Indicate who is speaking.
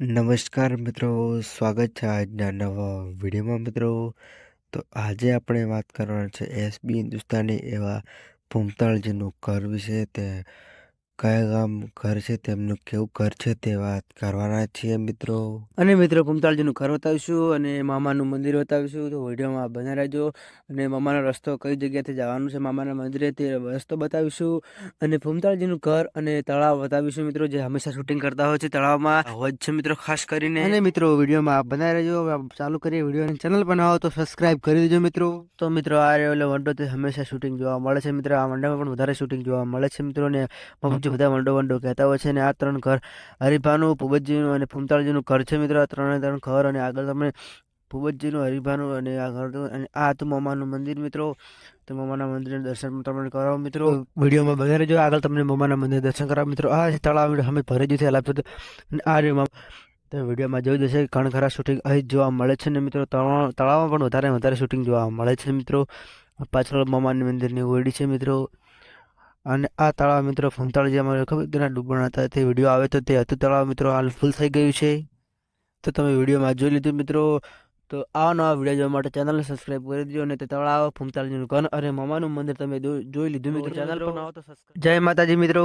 Speaker 1: નમસ્કાર મિત્રો, સ્વાગત છે આજના નવા વિડીયોમાં મિત્રો. તો આજે આપણે વાત કરવાના છે એસબી હિન્દુસ્તાની એવા ભૂમતાળજીનું ઘર વિશે તે કયા ગામ ઘર છે તેમનું કેવું ઘર છે તે વાત કરવાના છીએ મિત્રો.
Speaker 2: અને મિત્રો કુમતાળજીનું ઘર બતાવીશું અને મામાનું મંદિર બતાવીશું. તો વિડીયોમાં બના રહેજો. અને મામાનો રસ્તો કઈ જગ્યાથી જવાનું છે મામાના મંદિરે તે રસ્તો બતાવીશું. અને ભૂમતાળજીનું ઘર અને તળાવ બતાવીશું મિત્રો જે હંમેશા શૂટિંગ કરતા હોય છે તળાવમાં. હોય છે મિત્રો ખાસ કરીને. અને મિત્રો વિડીયોમાં બનાવી રહેજો. ચાલુ કરીએ વીડિયો ચેનલ બનાવો તો સબસ્ક્રાઇબ કરી દેજો મિત્રો. તો મિત્રો આ રહ્યો વંડો તે હંમેશા શૂટિંગ જોવા મળે છે મિત્રો. આ વંડામાં પણ વધારે શૂટિંગ જોવા મળે છે મિત્રો. ને બાપુજી બધા વંડો વંડો કહેતા હોય છે અને આ ત્રણ ઘર હરિભાનું ભૂપતજીનું અને ફૂમતાળજીનું ઘર છે મિત્રો. આ ત્રણે ત્રણ ઘર અને આગળ તમને ભૂપતજીનું હરિભાનું અને આ ઘર તો- અને આ હતું મામાનું મંદિર મિત્રો. તો મામાના મંદિરના દર્શન તમને કરાવો મિત્રો. વિડીયોમાં બધા જો આગળ તમને મામાના મંદિર દર્શન કરાવો મિત્રો. આ તળાવ અમે ભરે જ થયેલા છે અને આ મામા તો વિડીયોમાં જોઈ જશે ઘણ ખરા શૂટિંગ અહીં જોવા મળે છે ને મિત્રો. તળાવ તળાવમાં પણ વધારે વધારે શૂટિંગ જોવા મળે છે મિત્રો. પાછળ મામાની મંદિરની ઓરડી છે મિત્રો. અને આ તળાવ મિત્રો ફૂમતાળજી અમારે ખબર તેના ડૂબણ હતા તે વીડિયો આવે તો તે હતું. તળાવ મિત્રો હાલ ફૂલ થઈ ગયું છે. તો તમે વિડીયોમાં જોઈ લીધું મિત્રો. તો આ નવા વીડિયો જોવા માટે ચેનલને સબસ્ક્રાઈબ કરી દેજો અને તે તળાવ ફૂમતાળજીનું ઘન અને મામાનું મંદિર તમે જોઈ લીધું મિત્રો ચેનલ પર. જય માતાજી મિત્રો.